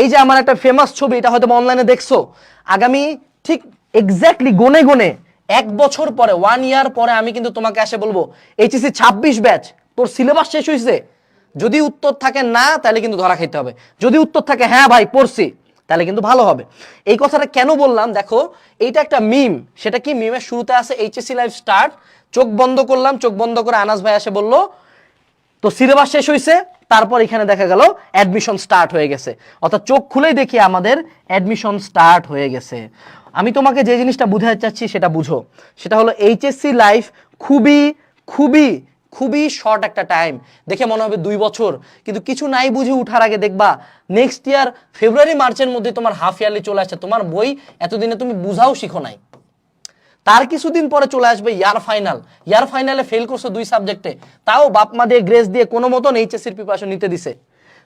এই যে আমার একটা ফেমাস ছবি, এটা হয়তো অনলাইনে দেখছ। আগামী ঠিক এক্স্যাক্টলি গনে গনে এক বছর পরে ওয়ান ইয়ার পরে আমি কিন্তু তোমাকে এসে বলব এইচএসসি ছাব্বিশ ব্যাচ তোর সিলেবাস শেষ হয়েছে যদি উত্তর থাকে না, তাহলে কিন্তু ধরা খাইতে হবে। যদি উত্তর থাকে হ্যাঁ ভাই, পড়ছি তাহলে কিন্তু ভালো হবে। এই কথাটা কেন বললাম? দেখো, এইটা একটা মিম সেটা কি? মিমের শুরুতে আছে এইচএসসি লাইফ স্টার্ট চোখ বন্ধ করলাম, চোখ বন্ধ করে আনাস ভাই এসে বলল তো সিলেবাস শেষ হয়েছে তারপর এখানে দেখা গেল অ্যাডমিশন স্টার্ট হয়ে গেছে। অর্থাৎ চোখ খুলেই দেখি আমাদের অ্যাডমিশন স্টার্ট হয়ে গেছে। আমি তোমাকে যে জিনিসটা বুঝাতে চাচ্ছি সেটা বুঝো। সেটা হলো এইচএসসি লাইফ খুবই খুবই খুবই শর্ট একটা টাইম দেখে মনে হবে দুই বছর। কিন্তু কিছু নাই বুঝে উঠার আগে দেখবা নেক্সট ইয়ার ফেব্রুয়ারি মার্চের মধ্যে তোমার হাফ ইয়ারলি চলে আসছে। তোমার বই এতদিনে তুমি বুঝাও শিখো নাই। তার কিছুদিন পরে চলে আসবে ইয়ার ফাইনাল। ইয়ার ফাইনালে ফেল করছে দুই সাবজেক্টে তাও বাপ মা দিয়ে গ্রেস দিয়ে কোনো মতন এইচএসির প্রিপারেশন নিতে দিছে।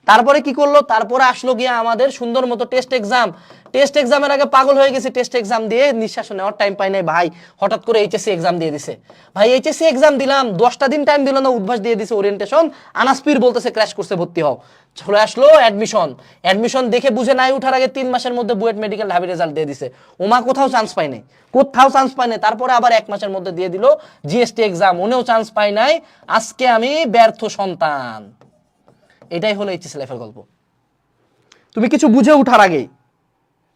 তারপরে কি করল? তারপরে আসলো গিয়ে আমাদের সুন্দর মতো টেস্ট এক্সাম টেস্ট এক্সামের আগে পাগল হয়ে গেছে টেস্ট এক্সাম দিয়ে নিঃশ্বাস নেওয়ার টাইম পাই নাই। ভাই, হঠাৎ করে এইচএসসি এক্সাম দিয়ে দিছে। ভাই এইচএসসি এক্সাম দিলাম, দশটা দিন টাইম দিল না, উদ্ভাস দিয়ে দিছে ওরিয়েন্টেশন আনাসপির বলতেছে ক্র্যাশ করছে ভর্তি হও। চলে আসলো অ্যাডমিশন অ্যাডমিশন দেখে বুঝে নাই, উঠার আগে তিন মাসের মধ্যে বুয়েট মেডিকেল ঢাবি রেজাল্ট দিয়ে দিছে। ওমা কোথাও চান্স পাই নাই। কোথাও চান্স পাই নাই। তারপরে আবার এক মাসের মধ্যে দিয়ে দিল জিএসটি এক্সাম ওনেও চান্স পাই নাই। আজকে আমি ব্যর্থ সন্তান। এটাই হলো এইচএসসি লাইফের গল্প। তুমি কিছু বুঝে ওঠার আগেই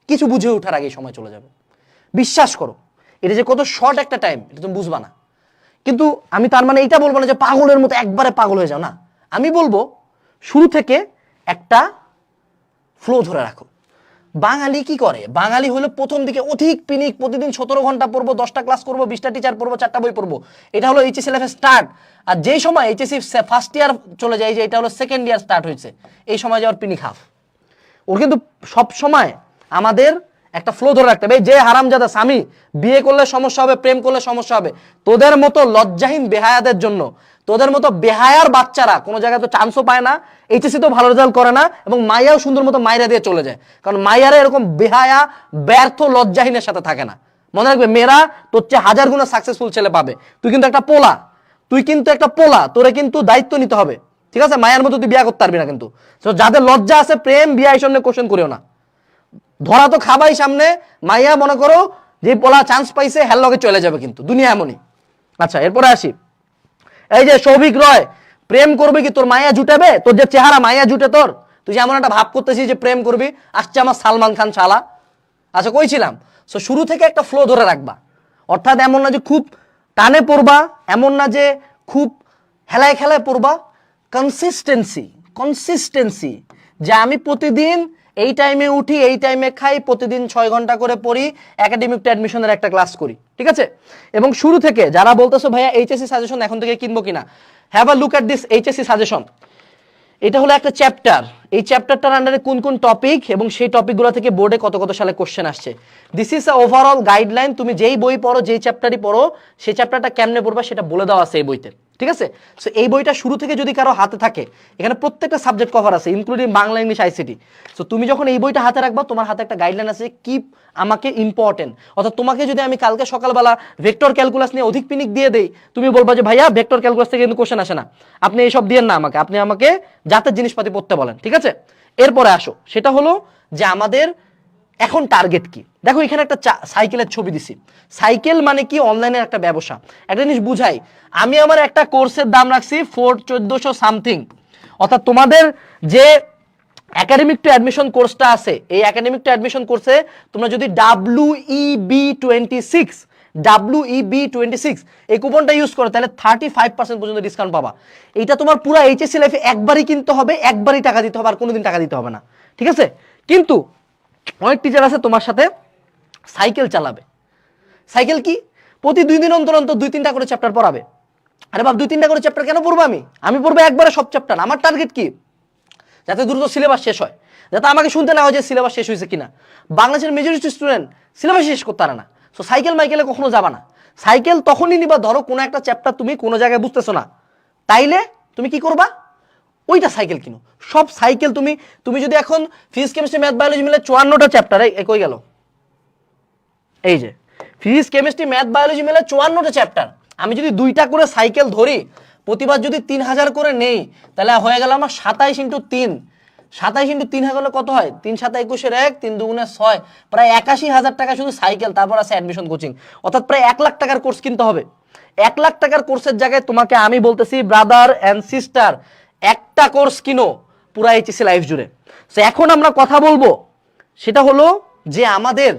কিছু বুঝে ওঠার আগেই সময় চলে যাবে। বিশ্বাস করো, এটা যে কত শর্ট একটা টাইম এটা তুমি বুঝবা না। কিন্তু আমি তার মানে এইটা বলব না যে পাগলের মতো একবারে পাগল হয়ে যাও, না। আমি বলব, শুরু থেকে একটা ফ্লো ধরে রাখো। বাঙালি কি করে? বাঙালি হলো প্রথম দিকে অধিক পিনিক, প্রতিদিন সতেরো ঘণ্টা পড়ব, দশটা ক্লাস করব, বিশটা টিচার পড়ব, চারটা বই পড়ব। এটা হলো এইচএসসি লাইফের স্টার্ট আর যেই সময় এইচএসসি ফার্স্ট ইয়ার চলে যায় যে এটা হলো সেকেন্ড ইয়ার স্টার্ট হয়েছে, এই সময় যাওয়ার পিনিক হাফ ওর কিন্তু সব সময় আমাদের একটা ফ্লো ধরে রাখতে হবে। যে হারামজাদা স্বামী, বিয়ে করলে সমস্যা হবে, প্রেম করলে সমস্যা হবে। তোদের মতো লজ্জাহীন বেহায়াদের জন্য, তোদের মতো বেহায়ার বাচ্চারা কোনো জায়গায় তো চান্সও পায় না এইচএসসি তো ভালো রেজাল্ট করে না এবং মাইয়াও সুন্দর মতো মাইরা দিয়ে চলে যায়। কারণ মাইয়ারা এরকম বেহায়া, ব্যর্থ, লজ্জাহীনের সাথে থাকে না। মনে রাখবে, মেয়েরা তোর চেয়ে হাজার গুণে সাকসেসফুল ছেলে পাবে। তুই কিন্তু একটা পোলা, তুই কিন্তু একটা পোলা, তোরে কিন্তু দায়িত্ব নিতে হবে। ঠিক আছে? মায়ের মতো তুই বিয়া করতে পারবি না কিন্তু। যাদের লজ্জা আছে, প্রেম, বিয়া, এই সঙ্গে কোশ্চেন করিও না। ধরা তো খাবাই সামনে, মাইয়া মনে করো যে পোলা চান্স পাইছে হ্যার লগে চলে যাবে কিন্তু, দুনিয়া এমনই। আচ্ছা এরপরে আসি। এই যে সৌভিক রয়, প্রেম করবে কি তোর মায়া জুটাবে? তোর যে চেহারা মায়া জুটে তোর? তুই এমন একটা ভাব করতেছিস যে প্রেম করবি? আসছে আমার সালমান খান শালা। আচ্ছা কইছিলাম সো শুরু থেকে একটা ফ্লো ধরে রাখবা। অর্থাৎ এমন না যে খুব টানে পড়বা, এমন না যে খুব হেলায় খেলায় পড়বা। কনসিস্টেন্সি কনসিস্টেন্সি যে আমি প্রতিদিন এই টাইমে উঠি, এই টাইমে খাই, প্রতিদিন ছয় ঘণ্টা করে পড়ি একাডেমিক টু অ্যাডমিশনের একটা ক্লাস করি, ঠিক আছে? এবং শুরু থেকে যারা বলতেছো, ভাইয়া এইচএসসি সাজেশন এখন থেকে কিনবো কিনা? Have a look at this HSC suggestion এটা হলো একটা চ্যাপ্টার এই চ্যাপ্টারটার আন্ডারে কোন কোন টপিক এবং সেই টপিকগুলো থেকে বোর্ডে কত কত সালে কোশ্চেন আসছে? This is a overall guideline তুমি যেই বই পড়ো, যেই চ্যাপ্টারই পড়ো, সেই চ্যাপ্টারটা কেমনে পড়বা সেটা বলে দেওয়া আছে এই বইতে। ঠিক আছে? সো এই বইটা শুরু থেকে যদি কারও হাতে থাকে, এখানে প্রত্যেকটা সাবজেক্ট কভার আছে including Bangla, English ICT so তুমি যখন এই বইটা হাতে রাখবা, তোমার হাতে একটা গাইডলাইন আছে কি আমাকে ইম্পর্টেন্ট অর্থাৎ তোমাকে যদি আমি কালকে সকালবেলা ভেক্টর ক্যালকুলাস নিয়ে অধিক পিনিক দিয়ে দেই, তুমি বলবা যে, ভাইয়া ভেক্টর ক্যালকুলাস থেকে কিন্তু কোশ্চেন আসে না। আপনি এইসব দিয়েন না আমাকে। আপনি আমাকে জাতের জিনিসপাতি পড়তে বলেন। ঠিক আছে? এরপরে আসো। সেটা হলো যে আমাদের এখন টার্গেট কি? দেখো, এখানে একটা সাইকেলের ছবি দিছি। সাইকেল মানে কি? অনলাইনের একটা ব্যবসা। একটা জিনিস বুঝাই। আমি আমার একটা কোর্সের দাম রাখছি ফোর চোদ্দশো সামথিং অর্থাৎ তোমাদের যে একাডেমিক টু অ্যাডমিশন কোর্সটা আছে, এই একাডেমিক টু অ্যাডমিশন কোর্সে তোমরা যদি W B twenty six W B twenty six এই কুপনটা ইউজ করো, তাহলে থার্টি ফাইভ পার্সেন্ট পর্যন্ত ডিসকাউন্ট পাবা। এইটা তোমার পুরো এইচএসসি লাইফে একবারই কিনতে হবে, একবারই টাকা দিতে হবে, আর কোনোদিন টাকা দিতে হবে না। ঠিক আছে? কিন্তু অনেক টিচার আছে তোমার সাথে সাইকেল চালাবে। সাইকেল কি? প্রতি দুই দিন অন্তর অন্তর দুই তিনটা করে চ্যাপ্টার পড়াবে। আরে বাপ, দুই তিনটা করে চ্যাপ্টার কেন পড়ব আমি? আমি পড়ব একবারে সব চ্যাপ্টার আমার টার্গেট কি? যাতে দ্রুত সিলেবাস শেষ হয়। যাতে আমাকে শুনতে না হয় যে সিলেবাস শেষ হয়েছে কিনা। বাংলাদেশের মেজরিটি স্টুডেন্ট সিলেবাস শেষ করতে পারে না। সো সাইকেল মাইকেলে কখনো যাবা না। সাইকেল তখনই নিবা, ধরো কোনো একটা চ্যাপ্টার তুমি কোনো জায়গায় বুঝতেছো না। তাইলে তুমি কি করবা? ওইটা সাইকেল কিনো। সব সাইকেল তুমি তুমি যদি এখন ফিজিক্স, কেমিস্ট্রি, ম্যাথ, বায়োলজি মিলে চুয়ান্নটা চ্যাপ্টার এই কই গেল। এই যে, ফিজিক্স, কেমিস্ট্রি, ম্যাথ, বায়োলজি মিলে চুয়ান্নটা চ্যাপ্টার আমি যদি দুইটা করে সাইকেল ধরি, প্রতিবার যদি তিন হাজার করে নেই, তাহলে হয়ে গেল আমার সাতাইশ ইন্টু তিন। সাতাইশ ইন্টু তিন হলে কত হয়? তিন সাতা একুশের এক, তিন দুগুণে ছয়। প্রায় একাশি হাজার টাকা শুধু সাইকেল, তারপর আছে অ্যাডমিশন কোচিং অর্থাৎ প্রায় এক লাখ টাকার কোর্স কিনতে হবে। এক লাখ টাকার কোর্সের জায়গায় তোমাকে আমি বলতেছি ব্রাদার অ্যান্ড সিস্টার একটা কোর্স কিনো, পুরা এইচএসি লাইফ জুড়ে। তো এখন আমরা কথা বলব, সেটা হলো যে আমাদের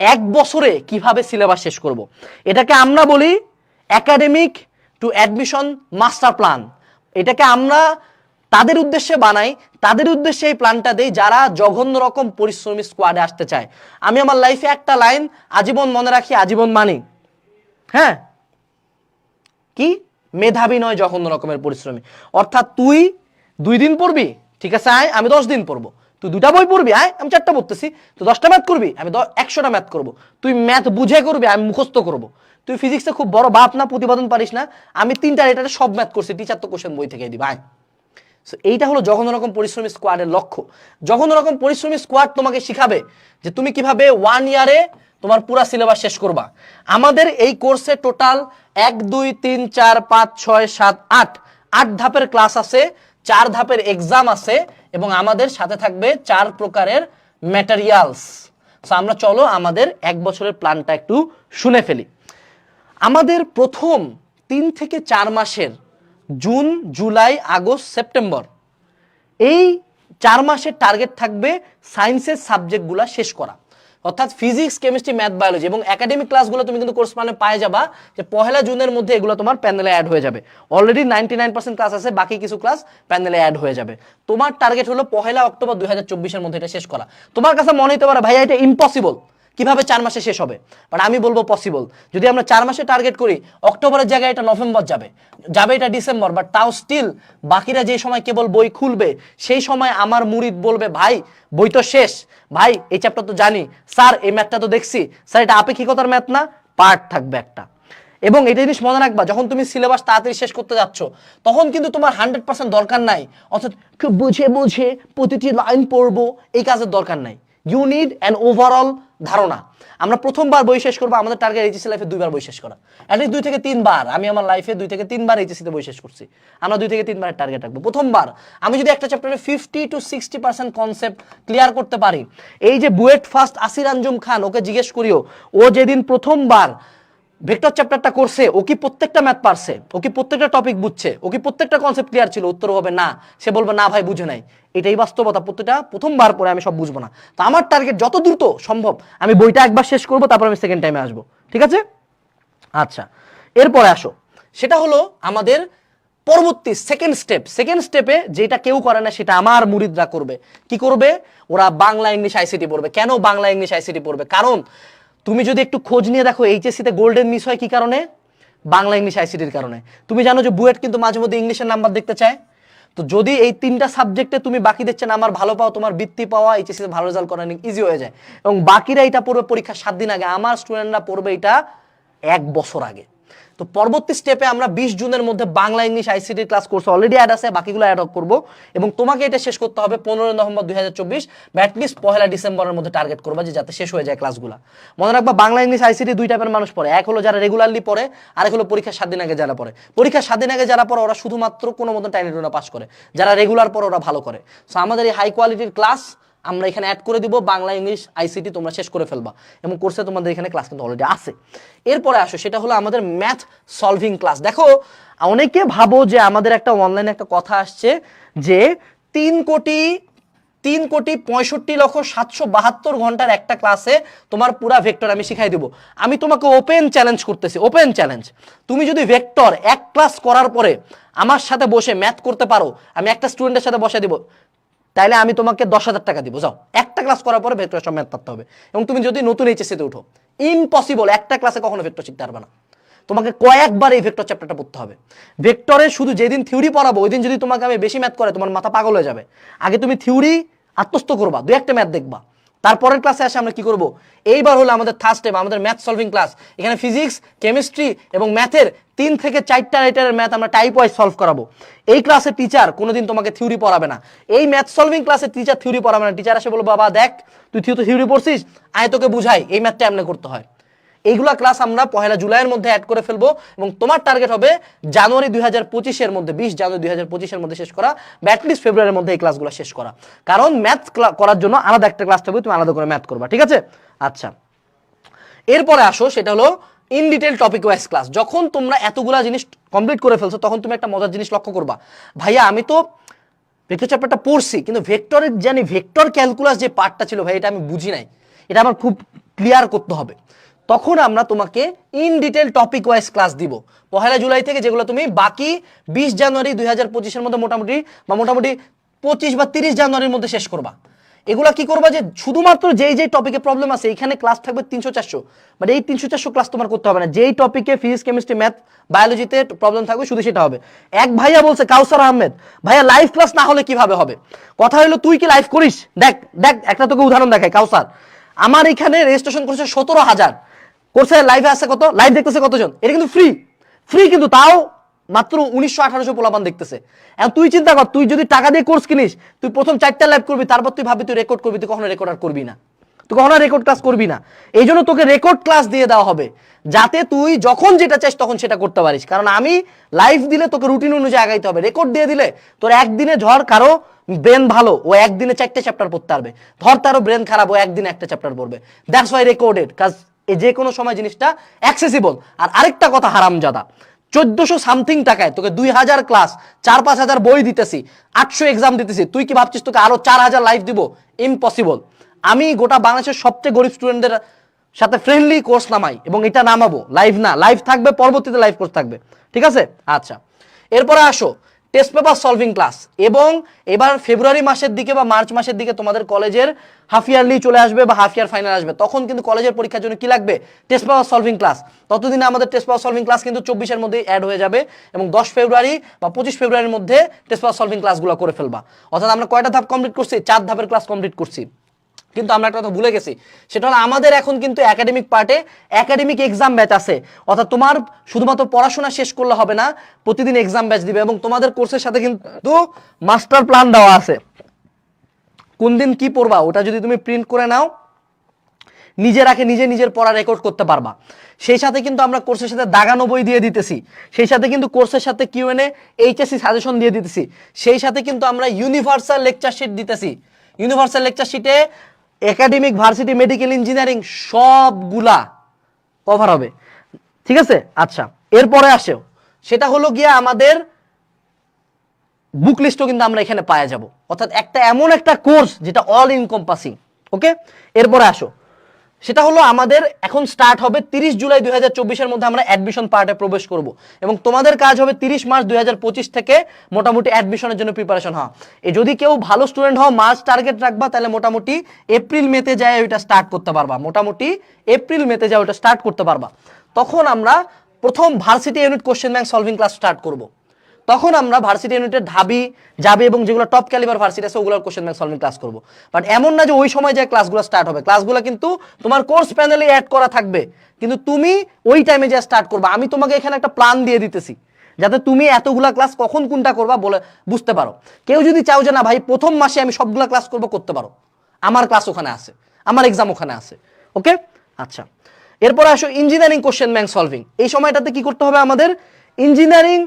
এক বছরে কীভাবে সিলেবাস শেষ করব। এটাকে আমরা বলি academic to admission master plan এটাকে আমরা তাদের উদ্দেশ্যে বানাই, তাদের উদ্দেশ্যে এই প্ল্যানটা দেই যারা জঘন্য রকম পরিশ্রমী স্কোয়াডে আসতে চায়। আমি আমার লাইফে একটা লাইন আজীবন মনে রাখি, আজীবন মানি। হ্যাঁ? কি? মেধাবী নয় জঘন্য রকমের পরিশ্রমী। অর্থাৎ তুই দুই দিন পড়বি ঠিক আছে আয় আমি দশ দিন পড়ব। তুই দুটা বই পড়বি আয় আমি চারটা পড়তেছি। তুই দশটা ম্যাথ করবি আমি একশোটা ম্যাথ করব। তুই ম্যাথ বুঝে করবি আমি মুখস্থ করব। তুই ফিজিক্সে খুব বড় বাপ না প্রতিপাদন পারিস না আমি তিনটা এটাতে সব ম্যাথ করছি টিচার তো কোশ্চেন বই থেকে দিবি আয়। So, এইটা হলো জঘন্য রকম পরিশ্রমী স্কোয়াডের লক্ষ্য। জঘন্য রকম পরিশ্রমী স্কোয়াড তোমাকে শিখাবে যে তুমি কীভাবে ওয়ান ইয়ারে তোমার পুরা সিলেবাস শেষ করবা। আমাদের এই কোর্সে টোটাল এক, দুই, তিন, চার, পাঁচ, ছয়, সাত, আট আট ধাপের ক্লাস আছে, চার ধাপের এক্সাম আছে এবং আমাদের সাথে থাকবে চার প্রকারের ম্যাটেরিয়ালস সো আমরা চলো আমাদের এক বছরের প্ল্যানটা একটু শুনে ফেলি। আমাদের প্রথম তিন থেকে চার মাসের জুন, জুলাই, আগস্ট, সেপ্টেম্বর, এই চার মাসের টার্গেট থাকবে সায়েন্সের সাবজেক্টগুলো শেষ করা। অর্থাৎ ফিজিক্স কেমিস্ট্রি ম্যাথ বায়োলজি এবং একাডেমিক ক্লাসগুলো তুমি কিন্তু কোর্স মানে পায়ে যাবা যে পহেলা জুনের মধ্যে এগুলো তোমার প্যানেলে অ্যাড হয়ে যাবে। Already ninety nine percent class আছে, বাকি কিছু ক্লাস প্যানেলে অ্যাড হয়ে যাবে। তোমার টার্গেট হলো পহেলা অক্টোবর দুই হাজার মধ্যে এটা শেষ করা। তোমার কাছে মনে হতে পারে, ভাইয়া, এটা ইম্পসিবল কীভাবে চার মাসে শেষ হবে? বাট আমি বলব পসিবল যদি আমরা চার মাসে টার্গেট করি, অক্টোবরের জায়গায় এটা নভেম্বর যাবে। যাবে এটা ডিসেম্বর বাট তাও স্টিল বাকিরা যে সময় কেবল বই খুলবে, সেই সময় আমার মুরিদ বলবে, ভাই, বই তো শেষ। ভাই, এই চ্যাপ্টার তো জানি। স্যার, এই ম্যাথটা তো দেখছি। স্যার, এটা আপেক্ষিকতার ম্যাথ না? পার্ট থাকবে একটা। এবং এটা জিনিস মনে রাখবা, যখন তুমি সিলেবাস তাড়াতাড়ি শেষ করতে যাচ্ছ, তখন কিন্তু তোমার হান্ড্রেড পার্সেন্ট দরকার নাই। অর্থাৎ খুব বুঝে বুঝে প্রতিটি লাইন পড়ব, এই কাজের দরকার নাই। ইউ নিড অ্যান ওভারঅল ধারণা। আমরা প্রথমবার বই শেষ করব, আমাদের টার্গেট এইচএসি লাইফে দুইবার বই শেষ করা। অ্যাটলিস্ট দুই থেকে তিনবার, আমি আমার লাইফে দুই থেকে তিনবার এইচএসিতে বই শেষ করছি। আমরা দুই থেকে তিনবারের টার্গেট রাখব। প্রথমবার, আমি যদি একটা চ্যাপ্টারে fifty to sixty percent concept clear করতে পারি, এই যে বুয়েট ফার্স্ট আসির আঞ্জুম খান, ওকে জিজ্ঞেস করিও, ও যেদিন প্রথমবার ভেক্টর চ্যাপ্টারটা করছে, ও কি প্রত্যেকটা ম্যাথ পারছে? ও কি প্রত্যেকটা টপিক বুঝছে? ও কি প্রত্যেকটা কনসেপ্ট ক্লিয়ার ছিল? উত্তর হবে না। সে বলবে, না ভাই, বুঝে নাই। এটাই বাস্তবতা। প্রত্যেকটা প্রথমবার পরে আমি সব বুঝব না। তো আমার টার্গেট যত দ্রুত সম্ভব, আমি বইটা একবার শেষ করব, তারপর আমি সেকেন্ড টাইমে আসব। ঠিক আছে? আচ্ছা এরপরে আসো। সেটা হলো আমাদের পরবর্তী সেকেন্ড স্টেপ সেকেন্ড স্টেপে যেটা কেউ করে না, সেটা আমার মুরিদরা করবে। কি করবে? ওরা বাংলা, ইংলিশ আইসিটি পড়বে। কেন বাংলা, ইংলিশ আইসিটি পড়বে? কারণ তুমি যদি একটু খোঁজ নিয়ে দেখো এইচএসসিতে গোল্ডেন মিস হয় কি কারণে? বাংলা ইংলিশ আইসিটির কারণে। তুমি জানো যে বুয়েট কিন্তু মাঝে মধ্যে ইংলিশের নাম্বার দেখতে চায়। তো যদি এই তিনটা সাবজেক্টে তুমি বাকি দিচ্ছে না, আমার ভালো পাও, তোমার বৃত্তি পাওয়া এইচএসসিতে ভালো রেজাল্ট করা ইজি হয়ে যায়। এবং বাকিরা এটা পড়বে পরীক্ষা সাত দিন আগে, আমার স্টুডেন্টরা পড়বে এটা এক বছর আগে। তো পরবর্তী স্টেপে আমরা বিশ জুনের মধ্যে Bangla English ICT class course already add আছে, বাকিগুলো অ্যাড করব। এবং তোমাকে এটা শেষ করতে হবে পনেরোই নভেম্বর দুই হাজার চব্বিশ, বা অ্যাটলিস্ট পহেলা ডিসেম্বরের মধ্যে টার্গেট করবা যে যাতে শেষ হয়ে যায় ক্লাসগুলো মনে রাখবা, বাংলা ইংলিশ আইসিটি দুই টাইপের মানুষ পড়ে। এক হলো যারা রেগুলারলি পড়ে, আরেক হলো পরীক্ষার সাত দিন আগে যারা পড়ে। পরীক্ষার সাত দিন আগে যারা পড়ে, ওরা শুধুমাত্র কোনো মতন টাইনে পাস করে। যারা রেগুলার পড়ে, ওরা ভালো করে। সো আমাদের এই হাই কোয়ালিটির ক্লাস আমরা এখানে অ্যাড করে দিব, বাংলা, ইংলিশ আইসিটি তোমরা শেষ করে ফেলবা। এবং কোর্সে তোমাদের এখানে ক্লাস কিন্তু অলরেডি আছে। এরপরে আসো, সেটা হলো আমাদের ম্যাথ সলভিং ক্লাস দেখো, অনেকে ভাবো যে আমাদের একটা অনলাইনে একটা কথা আসছে যে তিন কোটি তিন কোটি পঁয়ষট্টি লক্ষ সাতশো বাহাত্তর ঘণ্টার একটা ক্লাসে তোমার পুরা ভেক্টর আমি শিখাই দেবো। আমি তোমাকে ওপেন চ্যালেঞ্জ করতেছি ওপেন চ্যালেঞ্জ তুমি যদি ভেক্টর এক ক্লাস করার পরে আমার সাথে বসে ম্যাথ করতে পারো, আমি একটা স্টুডেন্টের সাথে বসে দিব। তাইলে আমি তোমাকে দশ হাজার টাকা দিব, যাও। একটা ক্লাস করার পরে ভেক্টর সব ম্যাথ পারতে হবে। এবং তুমি যদি নতুন এইচএসিতে উঠো ইম্পসিবল একটা ক্লাসে কখনো ভেক্টর শিখতে পারবে না। তোমাকে কয়েকবার এই ভেক্টর চ্যাপ্টারটা পড়তে হবে। ভেক্টরে শুধু যেদিন থিওরি পড়াবো ওই দিন যদি তোমাকে আমি বেশি ম্যাথ করে, তোমার মাথা পাগল হয়ে যাবে। আগে তুমি থিওরি আত্মস্থ করবা, দু একটা ম্যাথ দেখবা। তারপরের ক্লাসে আসে আমরা কি করব? এইবার হলো আমাদের থার্ড স্টেপ আমাদের ম্যাথ সলভিং ক্লাস এখানে ফিজিক্স কেমিস্ট্রি এবং ম্যাথের তিন থেকে চারটা রাইটারের ম্যাথ আমরা টাইপ ওয়াইজ সলভ করাবো। এই ক্লাসে টিচার কোনোদিন তোমাকে থিওরি পড়াবে না। এই ম্যাথ সলভিং ক্লাসে টিচার থিওরি পড়াবে না। টিচার এসে বলব বাবা, দেখ, তুই থিও থিওরি পড়ছিস? আয়, তোকে বুঝাই। এই ম্যাথটা এমনি করতে হয়। এইগুলা ক্লাস আমরা পহেলা জুলাইয়ের মধ্যে অ্যাড করে ফেলব এবং তোমার টার্গেট হবে জানুয়ারি দুই হাজার পঁচিশের মধ্যে, বিশ জানুয়ারি দুই হাজার পঁচিশের মধ্যে শেষ করা ব্যাটলিস্ট ফেব্রুয়ারির মধ্যে এই ক্লাসগুলো শেষ করা। কারণ ম্যাথ করার জন্য আলাদা একটা ক্লাস থাকবে, তুমি আলাদা করে ম্যাথ করবা, ঠিক আছে? আচ্ছা। এরপরে আসো, সেটা হলো in detail topic wise class যখন তোমরা এতগুলা জিনিস কমপ্লিট করে ফেলছো, তখন তুমি একটা মজার জিনিস লক্ষ্য করবা। ভাইয়া, আমি তো ভেক্টর চ্যাপ্টারটা পড়ছি, কিন্তু ভেক্টরের জানি ভেক্টর ক্যালকুলাস যে পার্টটা ছিল ভাই, এটা আমি বুঝি নাই। এটা আমার খুব ক্লিয়ার করতে হবে। তখন আমরা তোমাকে in detail topic wise class দিব। পহেলা জুলাই থেকে যেগুলো তুমি বাকি বিশ জানুয়ারি দুই হাজার পঁচিশের মধ্যে মোটামুটি বা মোটামুটি পঁচিশ বা তিরিশ জানুয়ারির মধ্যে শেষ করবা। এগুলা কি করবা যে শুধুমাত্র যেই যেই টপিকে প্রবলেম আছে, এখানে ক্লাস থাকবে তিনশো চারশো। বাট এই তিনশো চারশো ক্লাস তোমার করতে হবে না। যেই টপিকে ফিজিক্স কেমিস্ট্রি ম্যাথ বায়োলজিতে প্রবলেম থাকবে, শুধু সেটা হবে। এক ভাইয়া বলছে, কাউসার আহমেদ, ভাইয়া লাইভ ক্লাস না হলে কীভাবে হবে? কথা হলো তুই কি লাইভ করিস? দেখ দেখ, একটা তোকে উদাহরণ দেখাই, কাউসার। আমার এখানে রেজিস্ট্রেশন করেছে সতেরো হাজার। করছে লাইভে আছে কত? লাইভ দেখতেছে কতজন? এটা কিন্তু ফ্রি ফ্রি কিন্তু তাও মাত্র উনিশশো আঠারোশো পোলাপান দেখতেছে। এখন তুই চিন্তা কর, তুই যদি টাকা দিয়ে কোর্স কিনিস, তুই প্রথম চারটা লাইভ করবি, তারপর তুই ভাবি তুই রেকর্ড করবি, তুই কখনো রেকর্ড আর করবি না। তুই কখনো রেকর্ড ক্লাস করবি না। এই জন্য তোকে রেকর্ড ক্লাস দিয়ে দেওয়া হবে, যাতে তুই যখন যেটা চাস তখন সেটা করতে পারিস। কারণ আমি লাইভ দিলে তোকে রুটিন অনুযায়ী আগাইতে হবে। রেকর্ড দিয়ে দিলে তোর একদিনে ঝড় কারও ব্রেন ভালো, ও একদিনে চারটে চ্যাপ্টার পড়তে পারবে। ধর তারও ব্রেন খারাপ, ও একদিনে একটা চ্যাপ্টার পড়বে। দ্যাটস ওয়াই রেকর্ডেড কাজ যে কোনো সময় জিনিসটা অ্যাক্সেসিবল আর আরেকটা কথা হারামজাদা চোদ্দশো সামথিং টাকায় তোকে দুই হাজার ক্লাস, চার পাঁচ হাজার বই দিতেছি, আটশো এক্সাম দিতেছি। তুই কি ভাবছিস তোকে আরও চার হাজার লাইফ দিব? ইম্পসিবল আমি গোটা বাংলাদেশের সবচেয়ে গরিব স্টুডেন্টদের সাথে ফ্রেন্ডলি কোর্স নামাই এবং এটা নামাবো। লাইভ না লাইভ থাকবে, পরবর্তীতে লাইভ কোর্স থাকবে। ঠিক আছে? আচ্ছা। এরপরে আসো। টেস্ট পেপার সলভিং ক্লাস এবং এবার ফেব্রুয়ারি মাসের দিকে বা মার্চ মাসের দিকে তোমাদের কলেজের হাফ ইয়ারলি চলে আসবে বা হাফ ইয়ার ফাইনাল আসবে। তখন কিন্তু কলেজের পরীক্ষার জন্য কি লাগবে? টেস্ট পেপার সলভিং ক্লাস ততদিনে আমাদের টেস্ট পেপার সলভিং ক্লাস কিন্তু চব্বিশের মধ্যেই অ্যাড হয়ে যাবে এবং দশ ফেব্রুয়ারি বা পঁচিশ ফেব্রুয়ারির মধ্যে টেস্ট পেপার সলভিং ক্লাসগুলো করে ফেলবা। অর্থাৎ আমরা কয়টা ধাপ কমপ্লিট করছি? চার ধাপের ক্লাস কমপ্লিট করছি। কিন্তু আমরা একটা কথা ভুলে গেছি। সেটা হলো আমাদের এখন কিন্তু একাডেমিক পার্টে একাডেমিক এক্সাম ব্যাচ আছে। অর্থাৎ তোমার শুধুমাত্র পড়াশোনা শেষ করলে হবে না, প্রতিদিন এক্সাম ব্যাচ দিবে এবং তোমাদের কোর্সের সাথে কিন্তু মাস্টার প্ল্যান দেওয়া আছে। কোন দিন কি পড়বা, ওটা যদি তুমি প্রিন্ট করে নাও নিজে রাখে নিজে নিজের পড়া রেকর্ড করতে পারবা। সেই সাথে কিন্তু আমরা কোর্সের সাথে দাগানো বই দিয়ে দিতেছি। সেই সাথে কিন্তু কোর্সের সাথে কিউএনএ এইচএসসি সাজেশন দিয়ে দিতেছি। সেই সাথে কিন্তু আমরা ইউনিভার্সাল লেকচার শিট দিতেছি। ইউনিভার্সাল লেকচার শিটে একাডেমিক ভার্সিটি মেডিকেল ইঞ্জিনিয়ারিং সবগুলা কভার হবে। ঠিক আছে? আচ্ছা এরপরে আসেও। সেটা হলো গিয়া আমাদের বুক লিস্টও কিন্তু আমরা এখানে পাওয়া যাব। অর্থাৎ একটা এমন একটা কোর্স যেটা অল ইনকম্পাসিং ওকে এরপরে আসো। সেটা হলো আমাদের এখন স্টার্ট হবে তিরিশ জুলাই দুই হাজার চব্বিশের মধ্যে আমরা অ্যাডমিশন পার্টে প্রবেশ করব। এবং তোমাদের কাজ হবে তিরিশ মার্চ দুই হাজার পঁচিশ থেকে মোটামুটি অ্যাডমিশনের জন্য প্রিপারেশন হওয়া। এ যদি কেউ ভালো স্টুডেন্ট হও, মার্চ টার্গেট রাখবা, তাহলে মোটামুটি এপ্রিল মেতে যায় ওইটা স্টার্ট করতে পারবা। মোটামুটি এপ্রিল মেতে যায় ওইটা স্টার্ট করতে পারবা। তখন আমরা প্রথম varsity unit question bank solving class start করব। তখন আমরা ভার্সিটি ইউনিটের ঢাবি যাবে এবং যেগুলো টপ ক্যালিবার ভার্সিটি আছে, ওগুলোর কোশ্চেন ব্যাংক সলভিং ক্লাস করব। বাট এমন না যে ওই সময় যে ক্লাসগুলো স্টার্ট হবে। ক্লাসগুলো কিন্তু তোমার কোর্স প্যানেলে অ্যাড করা থাকবে। কিন্তু তুমি ওই টাইমে যা স্টার্ট করবা, আমি তোমাকে এখানে একটা প্ল্যান দিয়ে দিতেছি। যাতে তুমি এতগুলা ক্লাস কখন কোনটা করবা বলে বুঝতে পারো। কেউ যদি চাও যে না ভাই, প্রথম মাসে আমি সবগুলা ক্লাস করব, করতে পারো। আমার ক্লাস ওখানে আছে। আমার এক্সাম ওখানে আছে। ওকে আচ্ছা। এরপর আসো ইঞ্জিনিয়ারিং কোশ্চেন ব্যাংক সলভিং এই সময়টাতে কি করতে হবে আমাদের? ইঞ্জিনিয়ারিং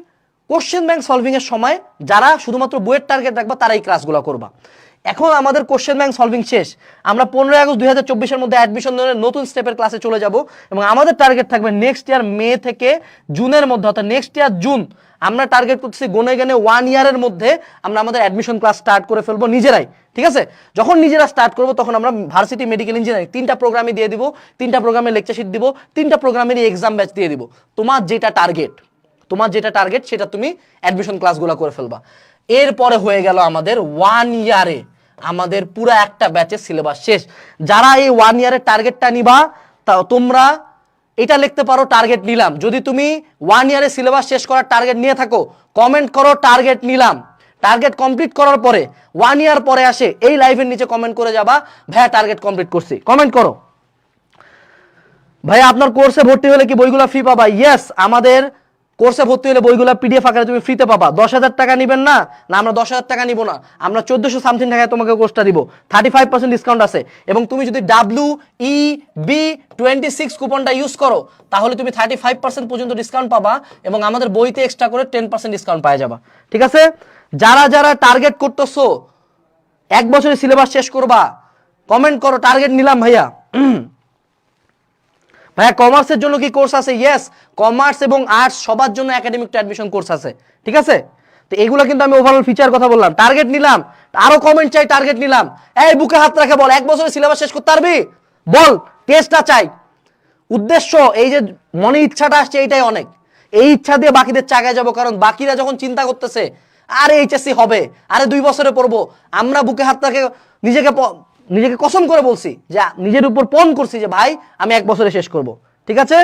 কোশ্চেন ব্যাংক সলভিং এর সময় যারা শুধুমাত্র বইয়ের টার্গেট রাখবা তারা এই ক্লাসগুলো করবা। এখন আমাদের কোশ্চেন ব্যাংক সলভিং শেষ। আমরা পনেরোই আগস্ট দুই হাজার চব্বিশের মধ্যে অ্যাডমিশন ধরে নতুন স্টেপের ক্লাসে চলে যাব এবং আমাদের টার্গেট থাকবে নেক্সট ইয়ার মে থেকে জুনের মধ্যে, অর্থাৎ নেক্সট ইয়ার জুন আমরা টার্গেট করতেছি গনে গনে ওয়ান ইয়ারের মধ্যে আমরা আমাদের অ্যাডমিশন ক্লাস স্টার্ট করে ফেলব নিজেরাই, ঠিক আছে? যখন নিজেরা স্টার্ট করব, তখন আমরা ভার্সিটি মেডিকেল ইঞ্জিনিয়ারিং তিনটা প্রোগ্রামে দিয়ে দিব, তিনটা প্রোগ্রামে লেকচার শিট দিব, তিনটা প্রোগ্রামেরই এক্সাম ব্যাচ দিয়ে দিব। তোমার যেটা টার্গেট তোমার যেটা টার্গেট সেটা তুমি অ্যাডমিশন ক্লাসগুলো করে ফেলবা। এরপরে হয়ে গেল আমাদের ওয়ান ইয়ারে আমাদের পুরো একটা ব্যাচের সিলেবাস শেষ। যারা এই ওয়ান ইয়ারের টার্গেটটা নিবা, তা তোমরা এটা লিখতে পারো টার্গেট নিলাম। যদি তুমি ওয়ান ইয়ারে সিলেবাস শেষ করার টার্গেট নিয়ে থাকো কমেন্ট করো টার্গেট নিলাম। টার্গেট কমপ্লিট করার পরে ওয়ান ইয়ার পরে আসে, এই লাইভের নিচে কমেন্ট করে যাবা, ভাইয়া টার্গেট কমপ্লিট করছি। কমেন্ট করো। ভাই আপনার কোর্সে ভর্তি হলে কি বইগুলো ফ্রি পাবা? ইয়েস আমাদের কোর্সে ভর্তি হলে বইগুলো পিডিএফ আকারে তুমি ফ্রিতে পাবা। দশ হাজার টাকা নিবেন না না, আমরা দশ হাজার টাকা নিব না। আমরা চোদ্দশো সামথিং টাকায় তোমাকে কোর্সটা দিব। থার্টি ফাইভ পার্সেন্ট ডিসকাউন্ট আছে। এবং তুমি যদি W E B twenty six কুপনটা use করো, তাহলে তুমি থার্টি ফাইভ পার্সেন্ট পর্যন্ত ডিসকাউন্ট পাবা এবং আমাদের বইতে এক্সট্রা করে টেন পার্সেন্ট ডিসকাউন্ট পাওয়া যাবা। ঠিক আছে? যারা যারা টার্গেট করতেছো, এক বছরের সিলেবাস শেষ করবা কমেন্ট করো টার্গেট নিলাম ভাইয়া। ভাইয়া কমার্সের জন্য কি কোর্স আছে? ইয়েস কমার্স এবং আর্টস সবার জন্য একাডেমিক অ্যাডমিশন কোর্স আছে। ঠিক আছে? তো এগুলো কিন্তু আমি ওভারঅল ফিচার কথা বললাম। টার্গেট নিলাম। আরও কমেন্ট চাই টার্গেট নিলাম। এই বুকে হাত রাখে বল, এক বছরের সিলেবাস শেষ করতে পারবি? বল টেস্টটা চাই। উদ্দেশ্য, এই যে মনে ইচ্ছাটা আসছে, এইটাই অনেক। এই ইচ্ছা দিয়ে বাকিদের চাগায় যাব, কারণ বাকিরা যখন চিন্তা করতেছে, আরে এইচএসসি হবে, আরে দুই বছরে পড়ব, আমরা বুকে হাত রাখে নিজেকে নিজেকে কসম করে বলছি, যে নিজের উপর পণ করছি যে, ভাই, আমি এক বছরে শেষ করব। ঠিক আছে?